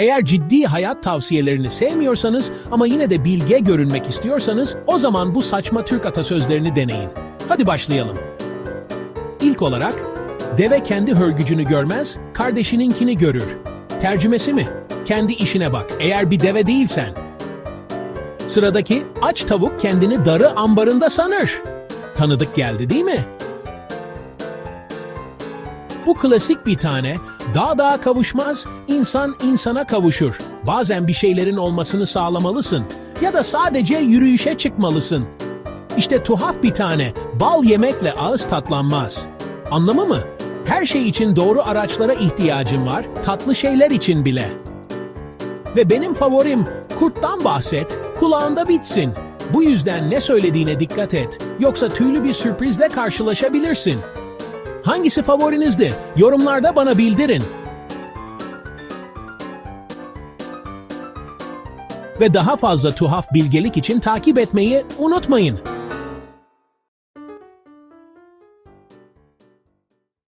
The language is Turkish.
Eğer ciddi hayat tavsiyelerini sevmiyorsanız ama yine de bilge görünmek istiyorsanız o zaman bu saçma Türk atasözlerini deneyin. Hadi başlayalım. İlk olarak, deve kendi hörgücünü görmez, kardeşininkini görür. Tercümesi mi? Kendi işine bak, eğer bir deve değilsen. Sıradaki, aç tavuk kendini darı ambarında sanır. Tanıdık geldi değil mi? Bu klasik bir tane, dağ dağa kavuşmaz, insan insana kavuşur. Bazen bir şeylerin olmasını sağlamalısın ya da sadece yürüyüşe çıkmalısın. İşte tuhaf bir tane, bal yemekle ağız tatlanmaz. Anlamı mı? Her şey için doğru araçlara ihtiyacın var, tatlı şeyler için bile. Ve benim favorim, kurttan bahset, kulağında bitsin. Bu yüzden ne söylediğine dikkat et, yoksa tüylü bir sürprizle karşılaşabilirsin. Hangisi favorinizdi? Yorumlarda bana bildirin. Ve daha fazla tuhaf bilgelik için takip etmeyi unutmayın.